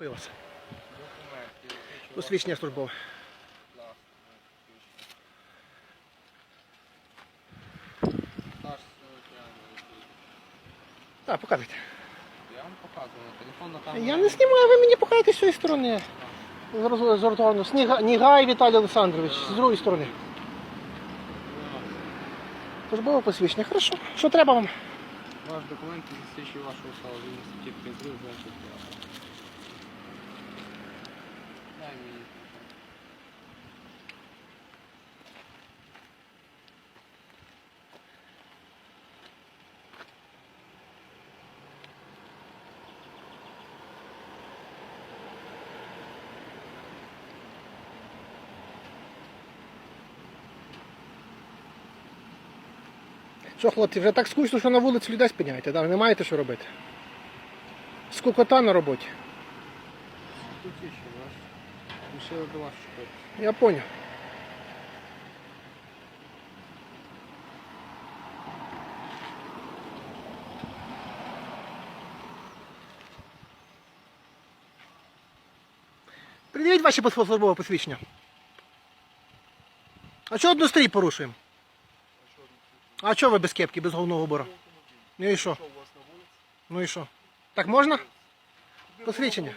Вас. Посвідчення службове. Так, показуйте. Я вам показую. Телефон на камеру. Я не знімаю, ви мені покажете з цієї сторони. З розгорну. Сніга... Нігай Віталій Олександрович, з другої сторони. Службове посвідчення. Хорошо. Що треба вам? Ваш документ засвідчує вашу особу. Він статті 32, значить. Що, хлопці, вже так скучно, що на вулиці людей спиняєте, да? не маєте що робити. Скукота на роботі. Я поняв. Придивіть ваші службове посвідчення. А чого однострій порушуємо? А чого ви без кепки, без головного убора? Ну і що? Ну і що? Так можна? Посвідчення.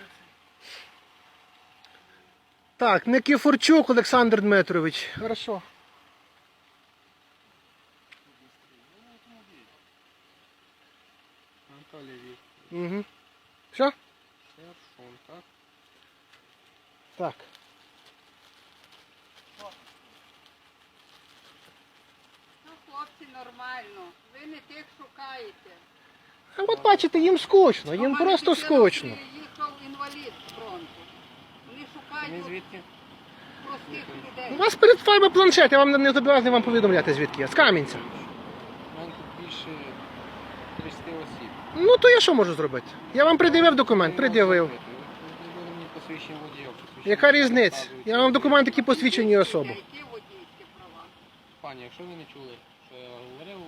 Так, Никифорчук Олександр Дмитрович. Хорошо. Угу. Все? Шершун, так? Так. Ну, хлопці, нормально. Ви не тих шукаєте. А от бачите, їм скучно, їм просто скучно. Їхав інвалід з фронту. Вони Ми шукають звідки? простих У вас перед вами планшет, я вам не зобов'язаний вам повідомляти, звідки я. З Кам'янця. У мене тут більше 30 осіб. Ну то я що можу зробити? Я вам пред'явив документ. Ви не мені посвідчення Яка різниця? Я вам документ, який посвідчені особу. Які водійські права? Пані, якщо ви не чули, що я говорив,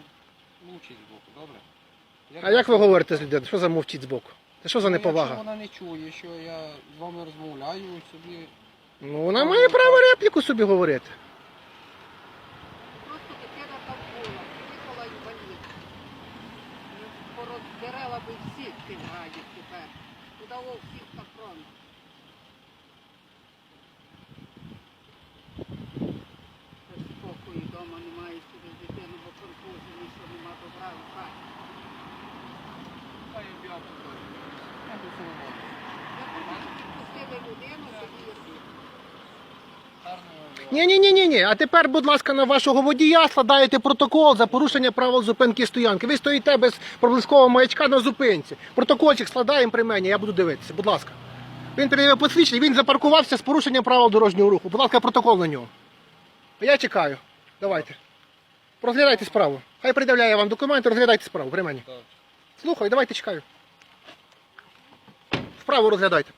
мовчіть збоку, добре? А як ви говорите з людиною? Що за мовчить збоку? Це що за Ну, Якщо неповага? вона не чує, що я з вами розмовляю, собі Ну вона має право репліку собі говорити. Просто дитина там була. Приїхала інвалід. Ну, Пороздерела би всіх тих гадів тепер. Удало всіх на фронт. Ні, ні, ні, ні, ні. А тепер, будь ласка, на вашого водія складаєте протокол за порушення правил зупинки і стоянки. Ви стоїте без проблискового маячка на зупинці. Протокольчик складаємо при мені, я буду дивитися. Будь ласка. Він передає посвідчення, він запаркувався з порушенням правил дорожнього руху. Будь ласка, протокол на нього. Я чекаю. Давайте. Розглядайте справу. Хай придивляє вам документи, розглядайте справу при мені. Слухай, давайте чекаю. Справу розглядайте.